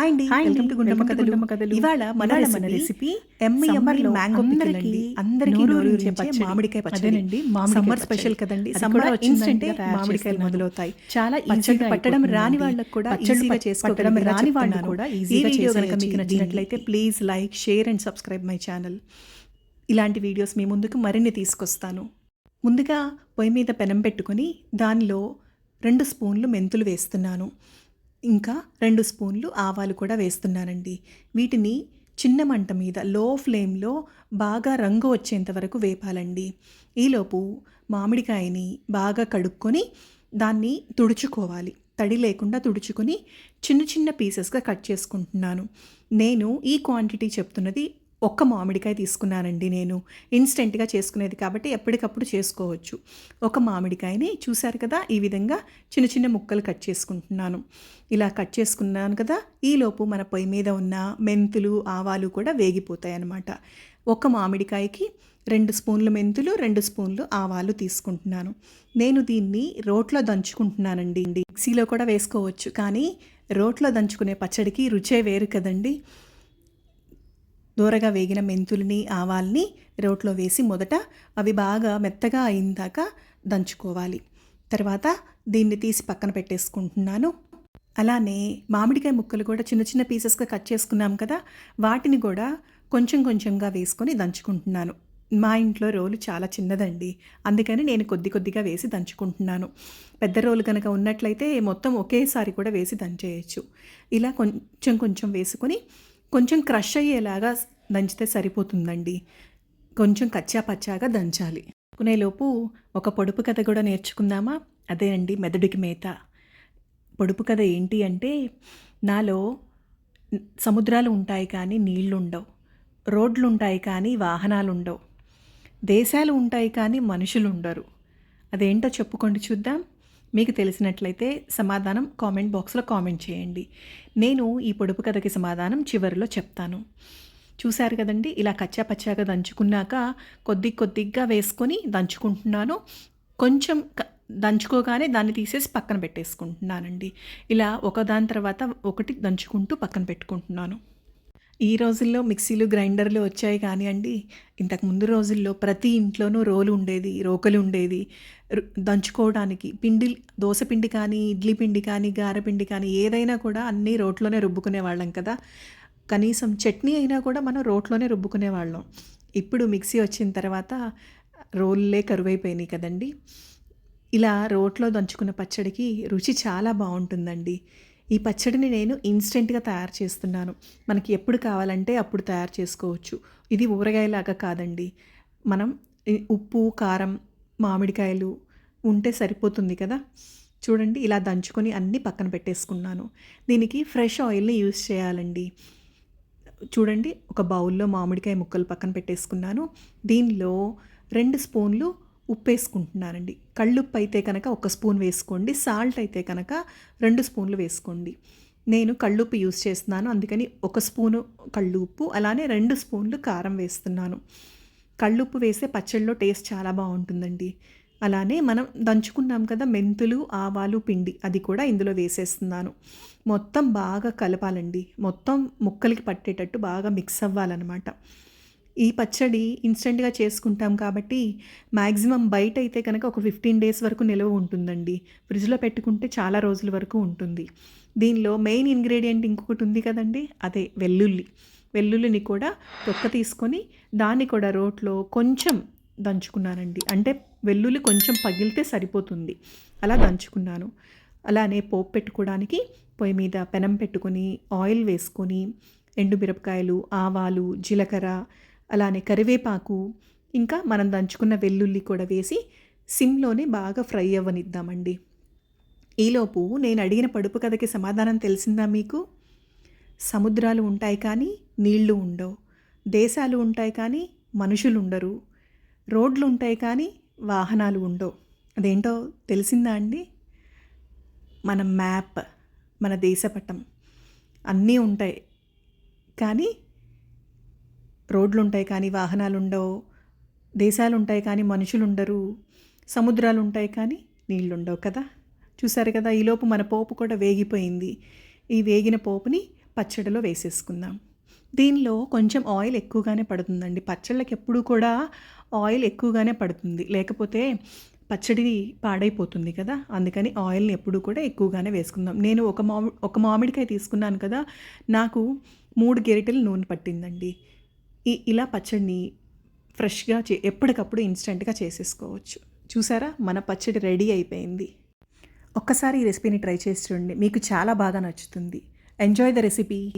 Hi అండి welcome to Gundamma కథలు కథలు. ఇవాళ మన రెసిపీ మన మ్యాంగో అందరికీ నోరూరించే. మామిడికాయ పచ్చడి అదేనండి, మామిడికాయ సమ్మర్. స్పెషల్ కదండి సమ్మర్ మామిడికాయలు. మొదలవుతాయి చాలా పచ్చడి పట్టడం రాని. వాళ్ళకు కూడా ఈజీగా పట్టడం రాని. కూడా ఈజీగా వీడియో కనుక చేసేయచ్చు. మీకు నచ్చినట్లయితే please like share and subscribe my channel ఇలాంటి వీడియోస్ మీ ముందుకు మరిన్ని తీసుకొస్తాను ముందుగా పొయ్యి మీద పెనం పెట్టుకొని దానిలో రెండు స్పూన్లు మెంతులు వేస్తున్నాను ఇంకా రెండు స్పూన్లు ఆవాలు కూడా వేస్తున్నానండి. వీటిని చిన్న మంట మీద లో ఫ్లేమ్లో బాగా రంగు వచ్చేంత వరకు వేపాలండి. ఈలోపు మామిడికాయని బాగా కడుక్కొని దాన్ని తుడుచుకోవాలి. తడి లేకుండా తుడుచుకొని చిన్న చిన్న పీసెస్గా కట్ చేసుకుంటున్నాను. నేను ఈ క్వాంటిటీ చెప్తున్నది ఒక్క మామిడికాయ తీసుకున్నానండి నేను. ఇన్స్టెంట్గా చేసుకునేది కాబట్టి ఎప్పటికప్పుడు చేసుకోవచ్చు. ఒక మామిడికాయని చూశారు కదా ఈ విధంగా చిన్న చిన్న ముక్కలు కట్ చేసుకుంటున్నాను. ఇలా కట్ చేసుకున్నాను కదా ఈలోపు మన పొయ్యి మీద ఉన్న మెంతులు ఆవాలు కూడా వేగిపోతాయి అన్నమాట ఒక మామిడికాయకి రెండు స్పూన్లు మెంతులు రెండు స్పూన్లు ఆవాలు తీసుకుంటున్నాను. నేను దీన్ని రోట్లో దంచుకుంటున్నానండి. మిక్సీలో కూడా వేసుకోవచ్చు కానీ రోట్లో దంచుకునే పచ్చడికి రుచే వేరు కదండి. దూరగా వేగిన మెంతుల్ని ఆవాల్ని రోట్లో వేసి మొదట అవి బాగా మెత్తగా అయిందాక దంచుకోవాలి. తర్వాత దీన్ని తీసి పక్కన పెట్టేసుకుంటున్నాను. అలానే మామిడికాయ ముక్కలు కూడా చిన్న చిన్న పీసెస్గా కట్ చేసుకున్నాం కదా వాటిని కూడా కొంచెం కొంచెంగా వేసుకొని దంచుకుంటున్నాను. మా ఇంట్లో రోలు చాలా చిన్నదండి అందుకని నేను కొద్ది కొద్దిగా వేసి దంచుకుంటున్నాను. పెద్ద రోలు కనుక ఉన్నట్లయితే మొత్తం ఒకేసారి కూడా వేసి దంచేయచ్చు. ఇలా కొంచెం కొంచెం వేసుకొని కొంచెం క్రష్ అయ్యేలాగా దంచితే సరిపోతుందండి. కొంచెం కచ్చా పచ్చాగా దంచాలి. కొనేలోపు ఒక పొడుపు కథ కూడా నేర్చుకుందామా? అదే అండి మెదడుకి మేత. పొడుపు కథ ఏంటి అంటే నాలో సముద్రాలు ఉంటాయి కానీ నీళ్ళు ఉండవు రోడ్లు ఉంటాయి కానీ వాహనాలు ఉండవు దేశాలు ఉంటాయి కానీ మనుషులు ఉండరు అదేంటో చెప్పుకోండి చూద్దాం. మీకు తెలిసినట్లయితే సమాధానం కామెంట్ బాక్స్లో కామెంట్ చేయండి. నేను ఈ పొడుపు కథకి సమాధానం చివరిలో చెప్తాను. చూశారు కదండి? ఇలా కచ్చా పచ్చాగా దంచుకున్నాక కొద్ది కొద్దిగా వేసుకొని దంచుకుంటున్నాను. కొంచెం దంచుకోగానే దాన్ని తీసేసి పక్కన పెట్టేసుకుంటున్నానండి. ఇలా ఒకదాని తర్వాత ఒకటి దంచుకుంటూ పక్కన పెట్టుకుంటున్నాను. ఈ రోజుల్లో మిక్సీలు గ్రైండర్లు వచ్చాయి కానివ్వండి ఇంతకు ముందు రోజుల్లో ప్రతి ఇంట్లోనూ రోలు ఉండేది రోకలు ఉండేది. రు- దంచుకోవడానికి పిండి దోశ పిండి కానీ ఇడ్లీ పిండి కానీ గారెపిండి కానీ ఏదైనా కూడా అన్నీ రోట్లోనే రుబ్బుకునే వాళ్ళం కదా. కనీసం చట్నీ అయినా కూడా మనం రోట్లోనే రుబ్బుకునే వాళ్ళం. ఇప్పుడు మిక్సీ వచ్చిన తర్వాత రోల్లే కరువైపోయినాయి కదండి. ఇలా రోట్లో దంచుకున్న పచ్చడికి రుచి చాలా బాగుంటుందండి. ఈ పచ్చడిని నేను ఇన్స్టెంట్గా తయారు చేస్తున్నాను. మనకి ఎప్పుడు కావాలంటే అప్పుడు తయారు చేసుకోవచ్చు. ఇది ఊరగాయలాగా కాదండి. మనం ఉప్పు కారం మామిడికాయలు ఉంటే సరిపోతుంది కదా? చూడండి ఇలా దంచుకొని అన్నీ పక్కన పెట్టేసుకున్నాను. దీనికి ఫ్రెష్ ఆయిల్ని యూస్ చేయాలండి. చూడండి ఒక బౌల్లో మామిడికాయ ముక్కలు పక్కన పెట్టేసుకున్నాను. దీనిలో రెండు స్పూన్లు ఉప్పు వేసుకుంటున్నానండి కళ్ళుప్పు అయితే కనుక ఒక స్పూన్ వేసుకోండి. సాల్ట్ అయితే కనుక రెండు స్పూన్లు వేసుకోండి. నేను కళ్ళుప్పు యూస్ చేస్తున్నాను. అందుకని ఒక స్పూను కళ్ళుప్పు అలానే రెండు స్పూన్లు కారం వేస్తున్నాను. కళ్ళుప్పు వేసే పచ్చళ్ళలో టేస్ట్ చాలా బాగుంటుందండి. అలానే మనం దంచుకున్నాం కదా మెంతులు ఆవాలు పిండి అది కూడా ఇందులో వేసేస్తున్నాను. మొత్తం బాగా కలపాలండి. మొత్తం ముక్కలకి పట్టేటట్టు బాగా మిక్స్ అవ్వాలన్నమాట. ఈ పచ్చడి ఇన్స్టెంట్గా చేసుకుంటాం కాబట్టి మ్యాక్సిమం బయట అయితే కనుక ఒక ఫిఫ్టీన్ డేస్ వరకు నిల్వ ఉంటుందండి. ఫ్రిడ్జ్లో పెట్టుకుంటే చాలా రోజుల వరకు ఉంటుంది. దీనిలో మెయిన్ ఇంగ్రీడియంట్ ఇంకొకటి ఉంది కదండి? అదే వెల్లుల్లి. వెల్లుల్లిని కూడా తొక్క తీసుకొని దాన్ని కూడా రోట్లో కొంచెం దంచుకున్నానండి. అంటే వెల్లుల్లి కొంచెం పగిలితే సరిపోతుంది. అలా దంచుకున్నాను. అలానే పోపు పెట్టుకోవడానికి పొయ్యి మీద పెనం పెట్టుకొని ఆయిల్ వేసుకొని ఎండుమిరపకాయలు ఆవాలు జీలకర్ర అలానే కరివేపాకు ఇంకా మనం దంచుకున్న వెల్లుల్లి కూడా వేసి సిమ్లోనే బాగా ఫ్రై అవ్వనిద్దామండి. ఈలోపు నేను అడిగిన పడుపు కథకి సమాధానం తెలిసిందా మీకు? సముద్రాలు ఉంటాయి కానీ నీళ్ళు ఉండవు. దేశాలు ఉంటాయి కానీ మనుషులు ఉండరు. రోడ్లు ఉంటాయి కానీ వాహనాలు ఉండవు. అదేంటో తెలిసిందా అండి? మన మ్యాప్ మన దేశపటం అన్నీ ఉంటాయి కానీ రోడ్లు ఉంటాయి కానీ వాహనాలు ఉండవు దేశాలు ఉంటాయి కానీ మనుషులు ఉండరు సముద్రాలు ఉంటాయి కానీ నీళ్ళు ఉండవు కదా. చూసారు కదా ఈలోపు మన పోపు కూడా వేగిపోయింది. ఈ వేగిన పోపుని పచ్చడిలో వేసేసుకుందాం. దీనిలో కొంచెం ఆయిల్ ఎక్కువగానే పడుతుందండి. పచ్చళ్ళకి ఎప్పుడూ కూడా ఆయిల్ ఎక్కువగానే పడుతుంది. లేకపోతే పచ్చడి పాడైపోతుంది కదా. అందుకని ఆయిల్ని ఎప్పుడు కూడా ఎక్కువగానే వేసుకుందాం. నేను ఒక మామి ఒక మామిడికాయ తీసుకున్నాను కదా. నాకు మూడు గెరిటెలు నూనె పట్టిందండి. ఈ ఇలా పచ్చడిని ఫ్రెష్గా చే ఎప్పటికప్పుడు ఇన్స్టెంట్గా చేసేసుకోవచ్చు. చూసారా? మన పచ్చడి రెడీ అయిపోయింది. ఒక్కసారి ఈ రెసిపీని ట్రై చేసి చూడండి. మీకు చాలా బాగా నచ్చుతుంది. Enjoy the recipe.